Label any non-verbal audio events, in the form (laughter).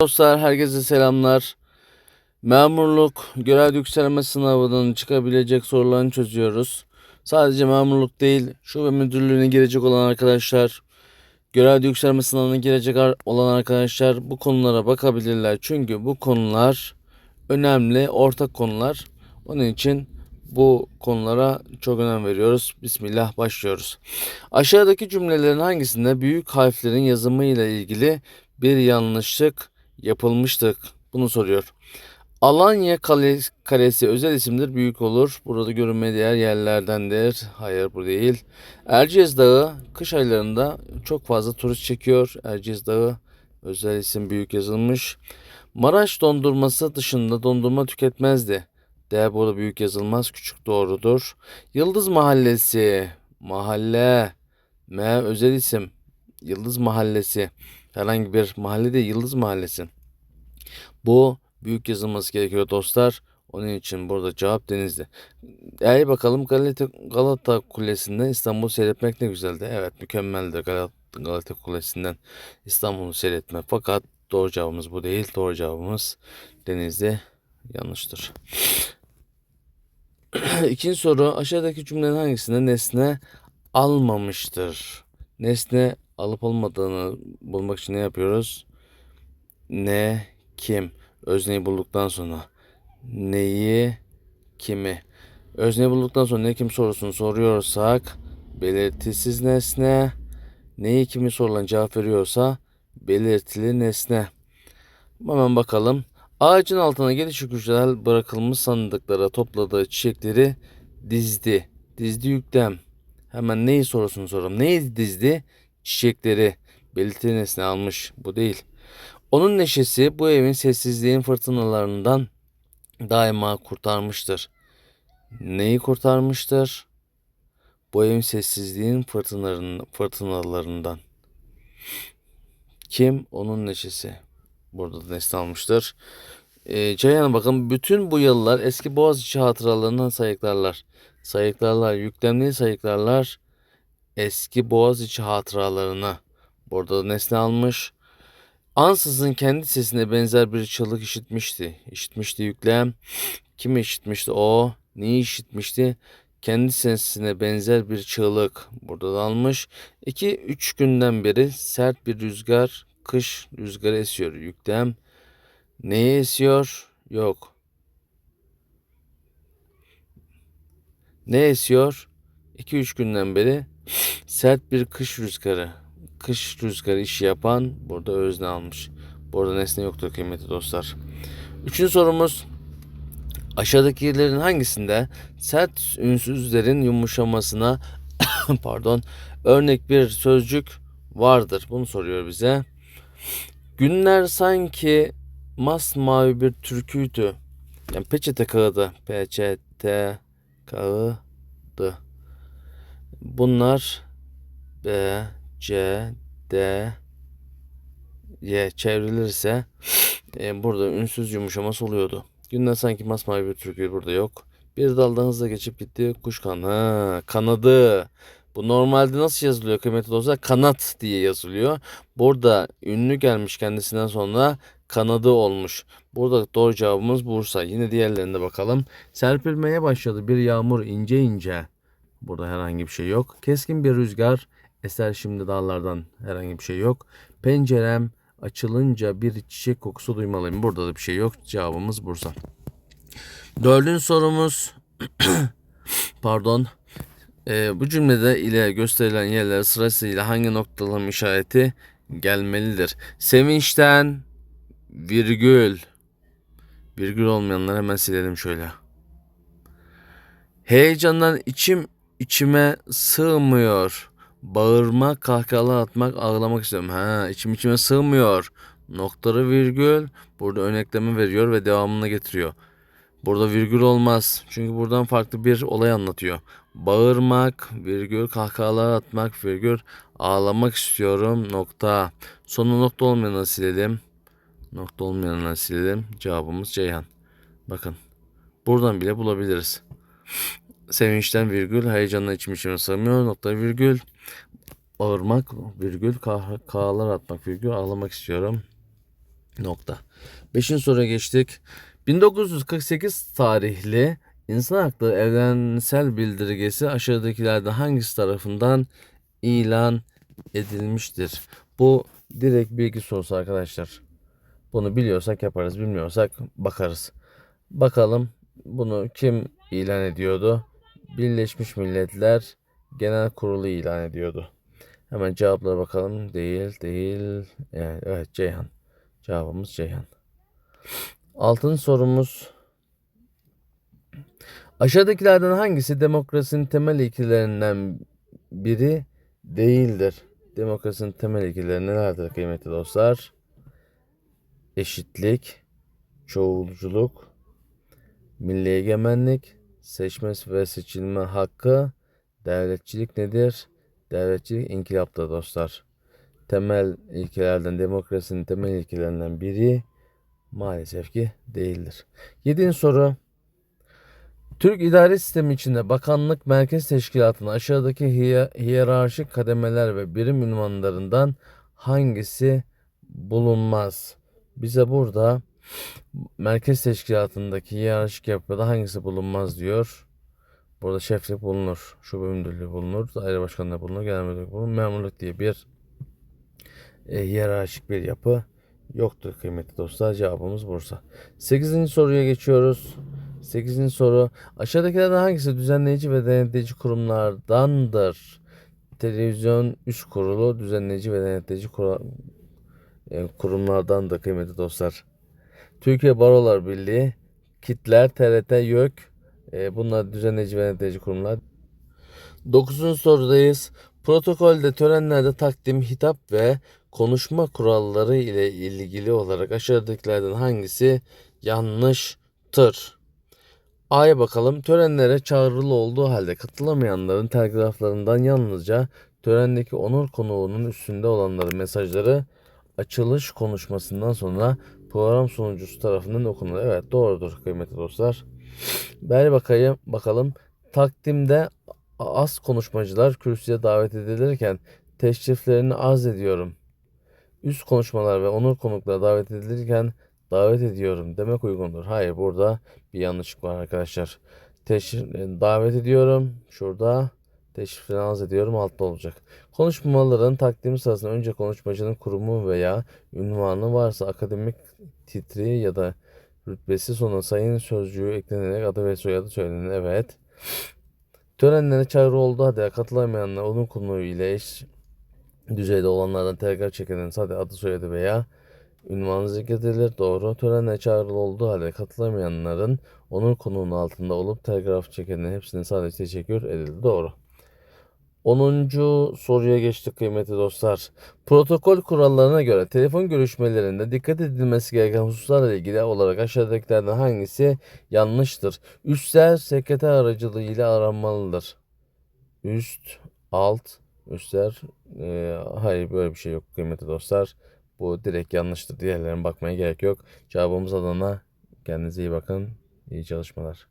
Dostlar herkese selamlar. Memurluk görev yükselme sınavının çıkabilecek sorularını çözüyoruz. Sadece memurluk değil, şube müdürlüğüne girecek olan arkadaşlar, görev yükselme sınavına girecek olan arkadaşlar bu konulara bakabilirler. Çünkü bu konular önemli, ortak konular. Onun için bu konulara çok önem veriyoruz. Bismillah başlıyoruz. Aşağıdaki cümlelerin hangisinde büyük harflerin yazımı ile ilgili bir yanlışlık yapılmıştır? Bunu soruyor. Alanya Kale- Kalesi özel isimdir, büyük olur. Burada görünmeye değer yerlerdendir. Hayır bu değil. Erciyes Dağı kış aylarında çok fazla turist çekiyor. Erciyes Dağı özel isim büyük yazılmış. Maraş dondurması dışında dondurma tüketmezdi. Burada büyük yazılmaz, küçük doğrudur. Yıldız Mahallesi, mahalle, M özel isim. Yıldız Mahallesi. Herhangi bir mahalle değil, Yıldız Mahallesi. Bu büyük yazılması gerekiyor dostlar. Onun için burada cevap Denizli. Eğer bakalım Galata, Galata Kulesi'nden İstanbul seyretmek ne güzeldi. Evet mükemmeldir Galata, Galata Kulesi'nden İstanbul'u seyretmek. Fakat doğru cevabımız bu değil. Doğru cevabımız Denizli yanlıştır. (clears throat) İkinci soru aşağıdaki cümlenin hangisinde nesne almamıştır? Nesne alıp olmadığını bulmak için ne yapıyoruz? Ne, kim? Özneyi bulduktan sonra neyi, kimi? Özneyi bulduktan sonra ne kim sorusunu soruyorsak belirtisiz nesne, neyi kimi sorulan cevap veriyorsa belirtili nesne. Hemen bakalım. Ağacın altına gelişi güzel bırakılmış sandıklara topladığı çiçekleri dizdi. Dizdi yüklem. Hemen neyi sorusunu soralım. Neyi dizdi? Çiçekleri. Belirtili nesne almış. Bu değil. Onun neşesi bu evin sessizliğin fırtınalarından daima kurtarmıştır. Neyi kurtarmıştır? Bu evin sessizliğin fırtınalarından. Kim? Onun neşesi. Burada da nesne almıştır. Ee, Ceyhan'a bakın bütün bu yıllar eski Boğaziçi hatıralarından sayıklarlar. Sayıklarlar, yüklemli sayıklarlar eski Boğaziçi hatıralarına. Burada da nesne almış. Ansızın kendi sesine benzer bir çığlık işitmişti. İşitmişti yüklem. Kim işitmişti o? Neyi işitmişti? Kendi sesine benzer bir çığlık. Burada da almış. 2-3 günden beri sert bir rüzgar, kış rüzgarı esiyor. Yüklem. Neye esiyor? Yok. Ne esiyor? 2-3 günden beri sert bir kış rüzgarı. Kış rüzgarı işi yapan burada özne almış. Burada nesne yoktur kıymetli dostlar. Üçüncü sorumuz. Aşağıdakilerin hangisinde sert ünsüzlerin yumuşamasına (coughs) pardon örnek bir sözcük vardır? Bunu soruyor bize. Günler sanki masmavi bir türküydü. Yani peçete kağıdı. Peçete kağıdı. Bunlar B, C, D, Y çevrilirse e, burada ünsüz yumuşaması oluyordu. Günden sanki masmavi bir türkü burada yok. Bir daldan hızla geçip gitti. Kuş kan. Ha, kanadı. Bu normalde nasıl yazılıyor kıymetli dostlar? Kanat diye yazılıyor. Burada ünlü gelmiş kendisinden sonra kanadı olmuş. Burada doğru cevabımız Bursa. Yine diğerlerine bakalım. Serpilmeye başladı bir yağmur ince ince. Burada herhangi bir şey yok. Keskin bir rüzgar eser şimdi dağlardan herhangi bir şey yok. Pencerem açılınca bir çiçek kokusu duymalıyım. Burada da bir şey yok. Cevabımız Bursa. Dördüncü sorumuz (clears throat) pardon. Ee, bu cümlede ile gösterilen yerler sırasıyla hangi noktalama işareti gelmelidir? Sevinçten virgül virgül olmayanları hemen silelim şöyle. Heyecandan içim içime sığmıyor. Bağırmak, kahkahalar atmak, ağlamak istiyorum. Ha, içim içime sığmıyor. Noktalı virgül burada örnekleme veriyor ve devamını getiriyor. Burada virgül olmaz. Çünkü buradan farklı bir olay anlatıyor. Bağırmak, virgül, kahkahalar atmak, virgül, ağlamak istiyorum, nokta. Sonu nokta olmayanı silelim. Nokta olmayanı silelim. Cevabımız Ceyhan. Bakın. Buradan bile bulabiliriz. Sevinçten virgül, heyecanla içim içime sığmıyor, nokta virgül. Bağırmak, virgül, kahkahalar atmak, virgül, ağlamak istiyorum. Nokta. Beşinci soruya geçtik. 1948 tarihli İnsan Hakları Evrensel Bildirgesi aşağıdakilerden hangisi tarafından ilan edilmiştir? Bu direkt bilgi sorusu arkadaşlar. Bunu biliyorsak yaparız, bilmiyorsak bakarız. Bakalım bunu kim ilan ediyordu? Birleşmiş Milletler Genel Kurulu ilan ediyordu. Hemen cevaplara bakalım. Değil, değil. Yani, evet Ceyhan. Cevabımız Ceyhan. Altın sorumuz. Aşağıdakilerden hangisi demokrasinin temel ilkelerinden biri değildir? Demokrasinin temel ilkeleri nelerdir kıymetli dostlar? Eşitlik, çoğulculuk, milli egemenlik, seçme ve seçilme hakkı, devletçilik nedir? Devletçilik inkılaptır dostlar. Temel ilkelerden, demokrasinin temel ilkelerinden biri maalesef ki değildir. Yedinci soru. Türk idare sistemi içinde bakanlık merkez teşkilatının aşağıdaki hiye- hiyerarşik kademeler ve birim ünvanlarından hangisi bulunmaz? Bize burada merkez teşkilatındaki hiyerarşik yapıda hangisi bulunmaz diyor. Burada şeflik bulunur, şube müdürlüğü bulunur, daire başkanlığı bulunur, genel müdürlük bulunur, memurluk diye bir e, hiyerarşik bir yapı yoktur kıymetli dostlar. Cevabımız Bursa. 8. soruya geçiyoruz. 8. soru. Aşağıdakilerden hangisi düzenleyici ve denetleyici kurumlardandır? Televizyon üst kurulu düzenleyici ve denetleyici e, kurumlardandır kıymetli dostlar. Türkiye Barolar Birliği, Kitler, TRT, YÖK e, bunlar düzenleyici ve denetleyici kurumlar. 9. sorudayız. Protokolde törenlerde takdim, hitap ve konuşma kuralları ile ilgili olarak aşağıdakilerden hangisi yanlıştır? A'ya bakalım. Törenlere çağrılı olduğu halde katılamayanların telgraflarından yalnızca törendeki onur konuğunun üstünde olanların mesajları açılış konuşmasından sonra program sunucusu tarafından okunur. Evet doğrudur kıymetli dostlar. Beri bakayım bakalım. Takdimde az konuşmacılar kürsüye davet edilirken teşriflerini arz ediyorum. Üst konuşmalar ve onur konuklara davet edilirken davet ediyorum demek uygundur. Hayır burada bir yanlışlık var arkadaşlar. Teşrif, e, davet ediyorum. Şurada teşriflerini arz ediyorum altta olacak. Konuşmaların takdimi sırasında önce konuşmacının kurumu veya ünvanı varsa akademik titri ya da rütbesi sonra sayın sözcüğü eklenerek adı ve soyadı söylenir. Evet. Törenlere çağrı olduğu halde katılamayanlar onun konuğu ile eş düzeyde olanlardan telgraf çekenin sadece adı soyadı veya ünvanı zikredilir. Doğru. Törenle çağrılı olduğu halde katılamayanların onun konuğunun altında olup telgraf çekenin hepsine sadece teşekkür edildi. Doğru. 10. soruya geçtik kıymetli dostlar. Protokol kurallarına göre telefon görüşmelerinde dikkat edilmesi gereken hususlarla ilgili olarak aşağıdakilerden hangisi yanlıştır? Üstler sekreter aracılığıyla aranmalıdır. Üst, alt, üstler. e, hayır böyle bir şey yok kıymetli dostlar. Bu direkt yanlıştır. Diğerlerine bakmaya gerek yok. Cevabımız Adana. Kendinize iyi bakın. İyi çalışmalar.